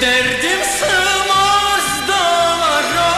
Derdim sığmaz dağlara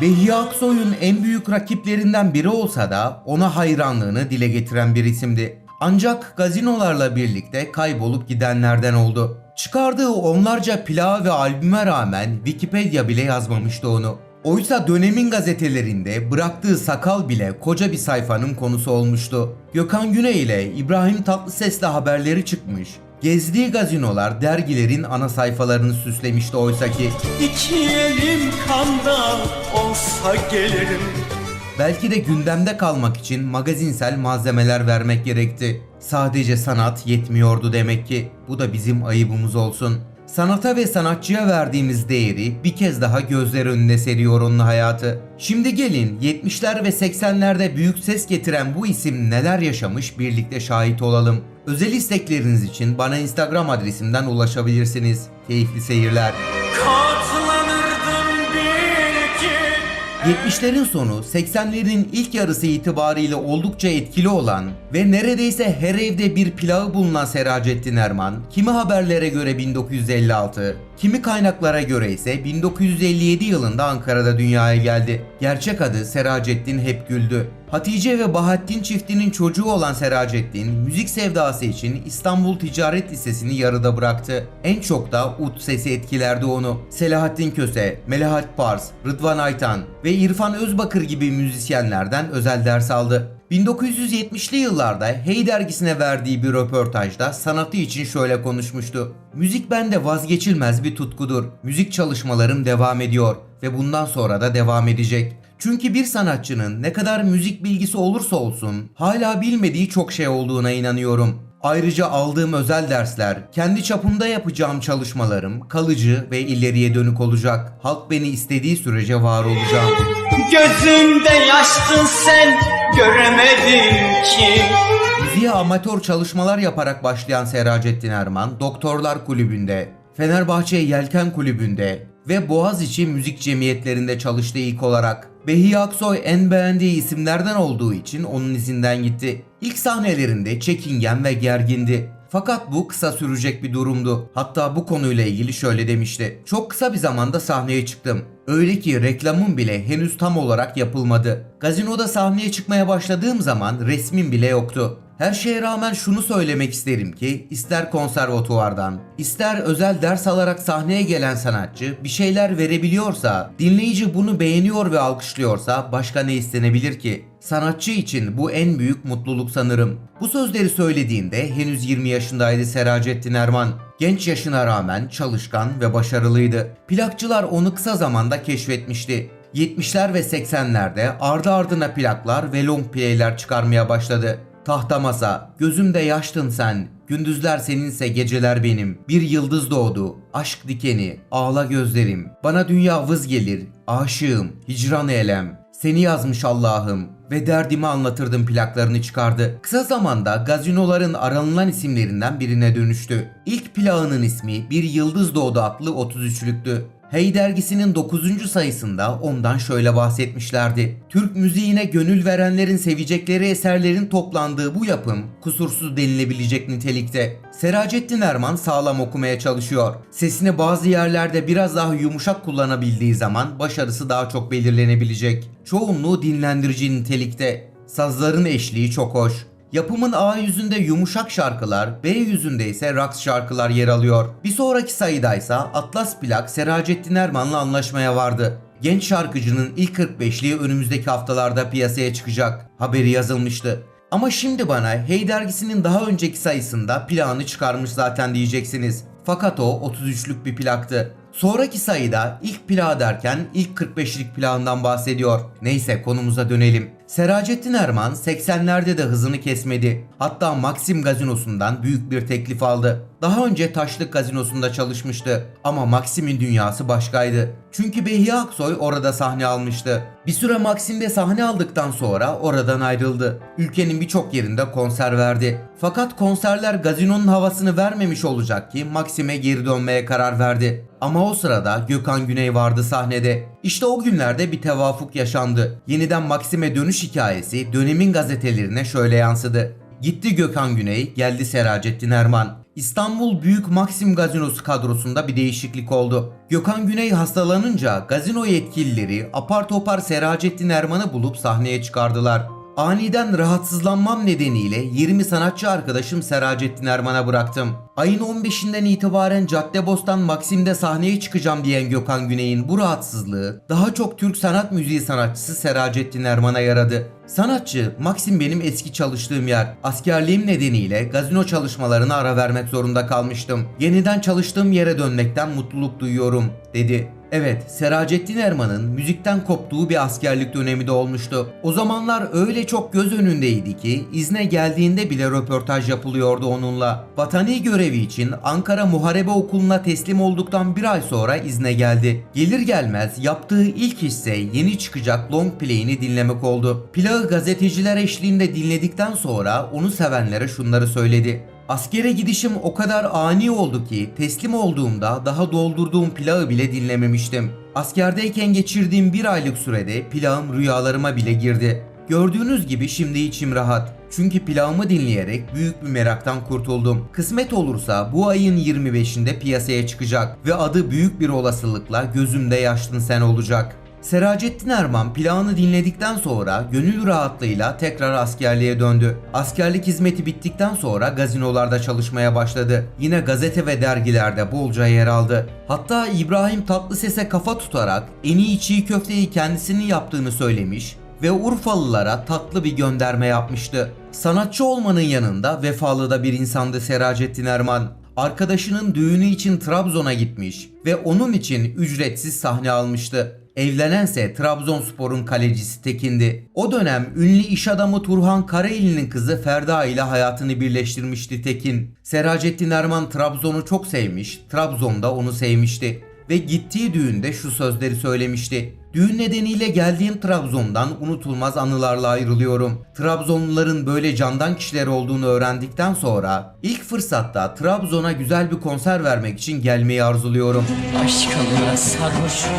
Behiye Aksoy'un en büyük rakiplerinden biri olsa da ona hayranlığını dile getiren bir isimdi. Ancak gazinolarla birlikte kaybolup gidenlerden oldu. Çıkardığı onlarca plağa ve albüme rağmen Wikipedia bile yazmamıştı onu. Oysa dönemin gazetelerinde bıraktığı sakal bile koca bir sayfanın konusu olmuştu. Gökhan Güney ile İbrahim Tatlıses'le haberleri çıkmış. Gezdiği gazinolar dergilerin ana sayfalarını süslemişti oysaki. İki elim kanda olsa gelirim Belki de gündemde kalmak için magazinsel malzemeler vermek gerekti. Sadece sanat yetmiyordu demek ki. Bu da bizim ayıbımız olsun. Sanata ve sanatçıya verdiğimiz değeri bir kez daha gözler önüne seriyor onun hayatı. Şimdi gelin 70'ler ve 80'lerde büyük ses getiren bu isim neler yaşamış birlikte şahit olalım. Özel istekleriniz için bana Instagram adresimden ulaşabilirsiniz. Keyifli seyirler. Katlanırdım bil ki 70'lerin sonu 80'lerin ilk yarısı itibariyle oldukça etkili olan ve neredeyse her evde bir plağı bulunan Seracettin Erman, kimi haberlere göre 1956, kimi kaynaklara göre ise 1957 yılında Ankara'da dünyaya geldi. Gerçek adı Seracettin Hepgüldü. Hatice ve Bahattin çiftinin çocuğu olan Seracettin, müzik sevdası için İstanbul Ticaret Lisesi'ni yarıda bıraktı. En çok da ut sesi etkilerdi onu. Selahattin Köse, Melahat Pars, Rıdvan Aytan ve İrfan Özbakır gibi müzisyenlerden özel ders aldı. 1970'li yıllarda Hey dergisine verdiği bir röportajda sanatı için şöyle konuşmuştu. Müzik bende vazgeçilmez bir tutkudur. Müzik çalışmalarım devam ediyor ve bundan sonra da devam edecek. Çünkü bir sanatçının ne kadar müzik bilgisi olursa olsun hala bilmediği çok şey olduğuna inanıyorum. Ayrıca aldığım özel dersler, kendi çapımda yapacağım çalışmalarım kalıcı ve ileriye dönük olacak. Halk beni istediği sürece var olacağım. Gözümde yaştın sen göremedim ki Müziğe amatör çalışmalar yaparak başlayan Seracettin Erman, Doktorlar Kulübü'nde, Fenerbahçe Yelken Kulübü'nde ve Boğaziçi Müzik Cemiyetlerinde çalıştı ilk olarak. Behiye Aksoy en beğendiği isimlerden olduğu için onun izinden gitti. İlk sahnelerinde çekingen ve gergindi. Fakat bu kısa sürecek bir durumdu. Hatta bu konuyla ilgili şöyle demişti. Çok kısa bir zamanda sahneye çıktım. Öyle ki reklamım bile henüz tam olarak yapılmadı. Gazinoda sahneye çıkmaya başladığım zaman resmim bile yoktu. Her şeye rağmen şunu söylemek isterim ki ister konservatuvardan, ister özel ders alarak sahneye gelen sanatçı bir şeyler verebiliyorsa, dinleyici bunu beğeniyor ve alkışlıyorsa başka ne istenebilir ki? Sanatçı için bu en büyük mutluluk sanırım. Bu sözleri söylediğinde henüz 20 yaşındaydı Seracettin Erman. Genç yaşına rağmen çalışkan ve başarılıydı. Plakçılar onu kısa zamanda keşfetmişti. 70'ler ve 80'lerde ardı ardına plaklar ve long play'ler çıkarmaya başladı. Tahta masa, gözümde yaştın sen, gündüzler seninse geceler benim. Bir yıldız doğdu, aşk dikeni, ağla gözlerim. Bana dünya vız gelir, aşığım, hicran elem. Seni yazmış Allah'ım ve derdimi anlatırdım plaklarını çıkardı. Kısa zamanda gazinoların aranılan isimlerinden birine dönüştü. İlk plağının ismi Bir Yıldız Doğdu adlı 33'lüktü. Hey dergisinin 9. sayısında ondan şöyle bahsetmişlerdi. Türk müziğine gönül verenlerin sevecekleri eserlerin toplandığı bu yapım kusursuz denilebilecek nitelikte. Seracettin Erman sağlam okumaya çalışıyor. Sesini bazı yerlerde biraz daha yumuşak kullanabildiği zaman başarısı daha çok belirlenebilecek. Çoğunluğu dinlendirici nitelikte. Sazların eşliği çok hoş. Yapımın A yüzünde yumuşak şarkılar, B yüzünde ise raks şarkılar yer alıyor. Bir sonraki sayıdaysa Atlas Plak Seracettin Erman'la anlaşmaya vardı. Genç şarkıcının ilk 45'liği önümüzdeki haftalarda piyasaya çıkacak. Haberi yazılmıştı. Ama şimdi bana Hey dergisinin daha önceki sayısında plağını çıkarmış zaten diyeceksiniz. Fakat o 33'lük bir plaktı. Sonraki sayıda ilk plağı derken ilk 45'lik plağından bahsediyor. Neyse konumuza dönelim. Seracettin Erman 80'lerde de hızını kesmedi. Hatta Maxim gazinosundan büyük bir teklif aldı. Daha önce Taşlık gazinosunda çalışmıştı. Ama Maxim'in dünyası başkaydı. Çünkü Behiye Aksoy orada sahne almıştı. Bir süre Maxim'de sahne aldıktan sonra oradan ayrıldı. Ülkenin birçok yerinde konser verdi. Fakat konserler gazinonun havasını vermemiş olacak ki Maxim'e geri dönmeye karar verdi. Ama o sırada Gökhan Güney vardı sahnede. İşte o günlerde bir tevafuk yaşandı. Yeniden Maxim'e dönüş hikayesi dönemin gazetelerine şöyle yansıdı. Gitti Gökhan Güney, geldi Seracettin Erman. İstanbul Büyük Maxim Gazinosu kadrosunda bir değişiklik oldu. Gökhan Güney hastalanınca gazino yetkilileri apar topar Seracettin Erman'ı bulup sahneye çıkardılar. Aniden rahatsızlanmam nedeniyle 20 sanatçı arkadaşım Seracettin Erman'a bıraktım. Ayın 15'inden itibaren Caddebostan Maksim'de sahneye çıkacağım diyen Gökhan Güney'in bu rahatsızlığı daha çok Türk sanat müziği sanatçısı Seracettin Erman'a yaradı. Sanatçı, Maxim benim eski çalıştığım yer. Askerliğim nedeniyle gazino çalışmalarına ara vermek zorunda kalmıştım. Yeniden çalıştığım yere dönmekten mutluluk duyuyorum, dedi. Evet, Seracettin Erman'ın müzikten koptuğu bir askerlik dönemi de olmuştu. O zamanlar öyle çok göz önündeydi ki izne geldiğinde bile röportaj yapılıyordu onunla. Vatani görevi için Ankara Muharebe Okulu'na teslim olduktan bir ay sonra izne geldi. Gelir gelmez yaptığı ilk ise yeni çıkacak long play'ini dinlemek oldu. Plağı gazeteciler eşliğinde dinledikten sonra onu sevenlere şunları söyledi. Askere gidişim o kadar ani oldu ki teslim olduğumda daha doldurduğum plağı bile dinlememiştim. Askerdeyken geçirdiğim bir aylık sürede plağım rüyalarıma bile girdi. Gördüğünüz gibi şimdi içim rahat. Çünkü plağımı dinleyerek büyük bir meraktan kurtuldum. Kısmet olursa bu ayın 25'inde piyasaya çıkacak ve adı büyük bir olasılıkla gözümde yaşlın sen olacak. Seracettin Erman plağını dinledikten sonra gönül rahatlığıyla tekrar askerliğe döndü. Askerlik hizmeti bittikten sonra gazinolarda çalışmaya başladı. Yine gazete ve dergilerde bolca yer aldı. Hatta İbrahim Tatlıses'e kafa tutarak en iyi çiğ köfteyi kendisinin yaptığını söylemiş ve Urfalılara tatlı bir gönderme yapmıştı. Sanatçı olmanın yanında vefalı da bir insandı Seracettin Erman. Arkadaşının düğünü için Trabzon'a gitmiş ve onun için ücretsiz sahne almıştı. Evlenense Trabzonspor'un kalecisi Tekin'di. O dönem ünlü iş adamı Turhan Karaeli'nin kızı Ferda ile hayatını birleştirmişti Tekin. Seracettin Erman Trabzon'u çok sevmiş, Trabzon da onu sevmişti. Ve gittiği düğünde şu sözleri söylemişti. Düğün nedeniyle geldiğim Trabzon'dan unutulmaz anılarla ayrılıyorum. Trabzonluların böyle candan kişiler olduğunu öğrendikten sonra ilk fırsatta Trabzon'a güzel bir konser vermek için gelmeyi arzuluyorum. Aşkımla sarhoşum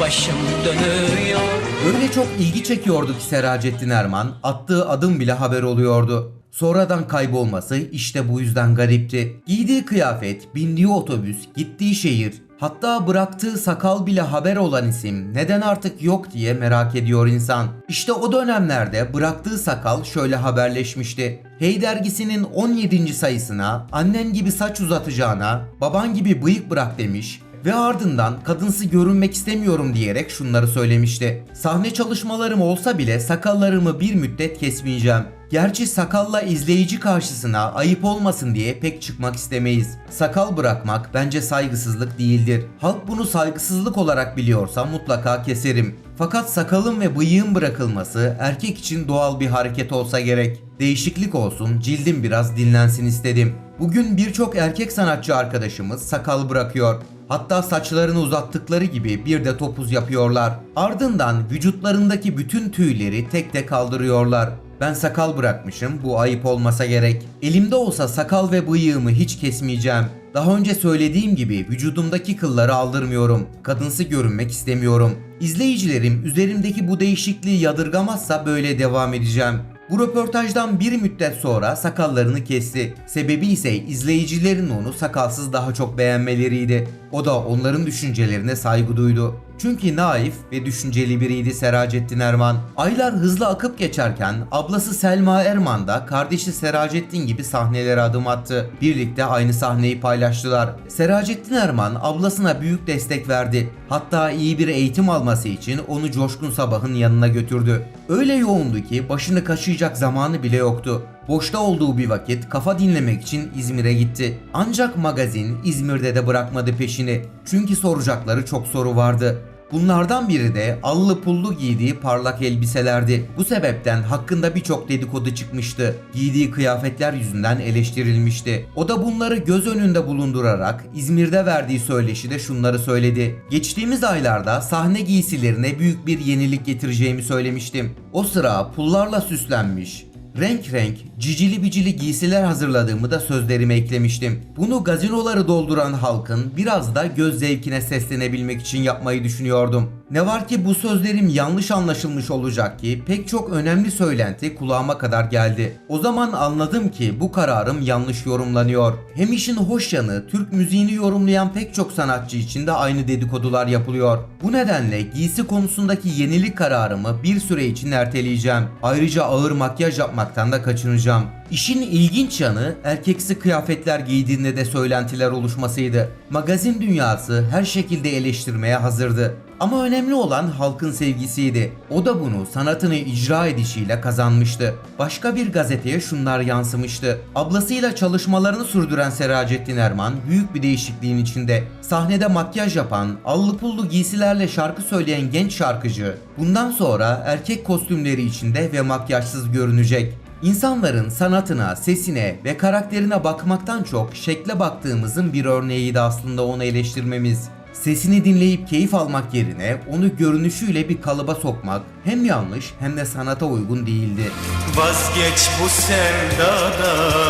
başım dönüyor Öyle çok ilgi çekiyordu ki Seracettin Erman, attığı adım bile haber oluyordu. Sonradan kaybolması işte bu yüzden garipti. Giydiği kıyafet, bindiği otobüs, gittiği şehir, hatta bıraktığı sakal bile haber olan isim neden artık yok diye merak ediyor insan. İşte o dönemlerde bıraktığı sakal şöyle haberleşmişti. Hey dergisinin 17. sayısına annen gibi saç uzatacağına, baban gibi bıyık bırak demiş ve ardından kadınsı görünmek istemiyorum diyerek şunları söylemişti. Sahne çalışmalarım olsa bile sakallarımı bir müddet kesmeyeceğim. Gerçi sakalla izleyici karşısına ayıp olmasın diye pek çıkmak istemeyiz. Sakal bırakmak bence saygısızlık değildir. Halk bunu saygısızlık olarak biliyorsa mutlaka keserim. Fakat sakalın ve bıyığın bırakılması erkek için doğal bir hareket olsa gerek. Değişiklik olsun, cildim biraz dinlensin istedim. Bugün birçok erkek sanatçı arkadaşımız sakal bırakıyor. Hatta saçlarını uzattıkları gibi bir de topuz yapıyorlar. Ardından vücutlarındaki bütün tüyleri tek tek kaldırıyorlar. Ben sakal bırakmışım bu ayıp olmasa gerek. Elimde olsa sakal ve bıyığımı hiç kesmeyeceğim. Daha önce söylediğim gibi vücudumdaki kılları aldırmıyorum. Kadınsı görünmek istemiyorum. İzleyicilerim üzerimdeki bu değişikliği yadırgamazsa böyle devam edeceğim. Bu röportajdan bir müddet sonra sakallarını kesti. Sebebi ise izleyicilerin onu sakalsız daha çok beğenmeleriydi. O da onların düşüncelerine saygı duydu. Çünkü naif ve düşünceli biriydi Seracettin Erman. Aylar hızlı akıp geçerken ablası Selma Erman da kardeşi Seracettin gibi sahnelere adım attı. Birlikte aynı sahneyi paylaştılar. Seracettin Erman ablasına büyük destek verdi. Hatta iyi bir eğitim alması için onu Coşkun Sabah'ın yanına götürdü. Öyle yoğundu ki başını kaşıyacak zamanı bile yoktu. Boşta olduğu bir vakit kafa dinlemek için İzmir'e gitti. Ancak magazin İzmir'de de bırakmadı peşini. Çünkü soracakları çok soru vardı. Bunlardan biri de allı pullu giydiği parlak elbiselerdi. Bu sebepten hakkında birçok dedikodu çıkmıştı. Giydiği kıyafetler yüzünden eleştirilmişti. O da bunları göz önünde bulundurarak İzmir'de verdiği söyleşide şunları söyledi. Geçtiğimiz aylarda sahne giysilerine büyük bir yenilik getireceğimi söylemiştim. O sıra pullarla süslenmiş, renk renk, cicili bicili giysiler hazırladığımı da sözlerime eklemiştim. Bunu gazinoları dolduran halkın biraz da göz zevkine seslenebilmek için yapmayı düşünüyordum. Ne var ki bu sözlerim yanlış anlaşılmış olacak ki pek çok önemli söylenti kulağıma kadar geldi. O zaman anladım ki bu kararım yanlış yorumlanıyor. Hem işin hoş yanı Türk müziğini yorumlayan pek çok sanatçı için de aynı dedikodular yapılıyor. Bu nedenle giysi konusundaki yenilik kararımı bir süre için erteleyeceğim. Ayrıca ağır makyaj yapmaktan da kaçınacağım. İşin ilginç yanı erkeksi kıyafetler giydiğinde de söylentiler oluşmasıydı. Magazin dünyası her şekilde eleştirmeye hazırdı. Ama önemli olan halkın sevgisiydi. O da bunu sanatını icra edişiyle kazanmıştı. Başka bir gazeteye şunlar yansımıştı. Ablasıyla çalışmalarını sürdüren Seracettin Erman büyük bir değişikliğin içinde. Sahnede makyaj yapan, allı pullu giysilerle şarkı söyleyen genç şarkıcı bundan sonra erkek kostümleri içinde ve makyajsız görünecek. İnsanların sanatına, sesine ve karakterine bakmaktan çok şekle baktığımızın bir örneğiydi aslında onu eleştirmemiz. Sesini dinleyip keyif almak yerine onu görünüşüyle bir kalıba sokmak hem yanlış hem de sanata uygun değildi. Vazgeç bu sevdadan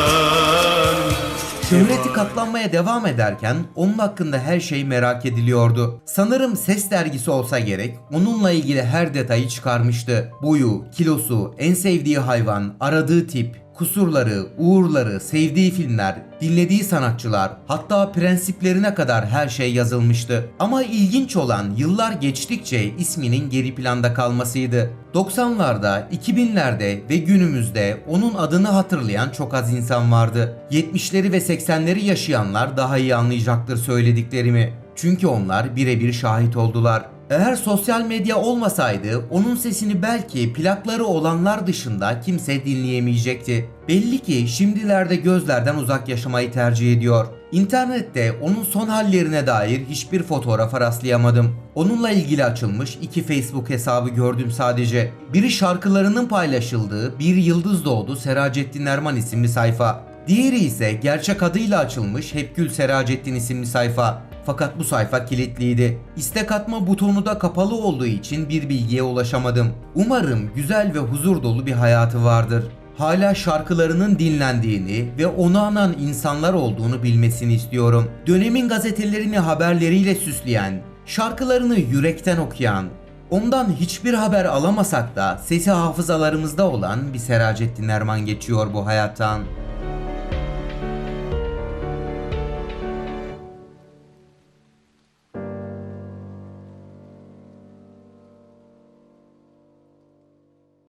Şöhreti katlanmaya devam ederken onun hakkında her şey merak ediliyordu. Sanırım Ses dergisi olsa gerek onunla ilgili her detayı çıkarmıştı. Boyu, kilosu, en sevdiği hayvan, aradığı tip, kusurları, uğurları, sevdiği filmler, dinlediği sanatçılar, hatta prensiplerine kadar her şey yazılmıştı. Ama ilginç olan yıllar geçtikçe isminin geri planda kalmasıydı. 90'larda, 2000'lerde ve günümüzde onun adını hatırlayan çok az insan vardı. 70'leri ve 80'leri yaşayanlar daha iyi anlayacaktır söylediklerimi. Çünkü onlar birebir şahit oldular. Eğer sosyal medya olmasaydı onun sesini belki plakları olanlar dışında kimse dinleyemeyecekti. Belli ki şimdilerde gözlerden uzak yaşamayı tercih ediyor. İnternette onun son hallerine dair hiçbir fotoğrafa rastlayamadım. Onunla ilgili açılmış iki Facebook hesabı gördüm sadece. Biri şarkılarının paylaşıldığı Bir Yıldız Doğdu Seracettin Erman isimli sayfa. Diğeri ise gerçek adıyla açılmış Hepgül Seracettin isimli sayfa. Fakat bu sayfa kilitliydi. İstek atma butonu da kapalı olduğu için bir bilgiye ulaşamadım. Umarım güzel ve huzur dolu bir hayatı vardır. Hala şarkılarının dinlendiğini ve onu anan insanlar olduğunu bilmesini istiyorum. Dönemin gazetelerini haberleriyle süsleyen, şarkılarını yürekten okuyan, ondan hiçbir haber alamasak da sesi hafızalarımızda olan bir Seracettin Erman geçiyor bu hayattan.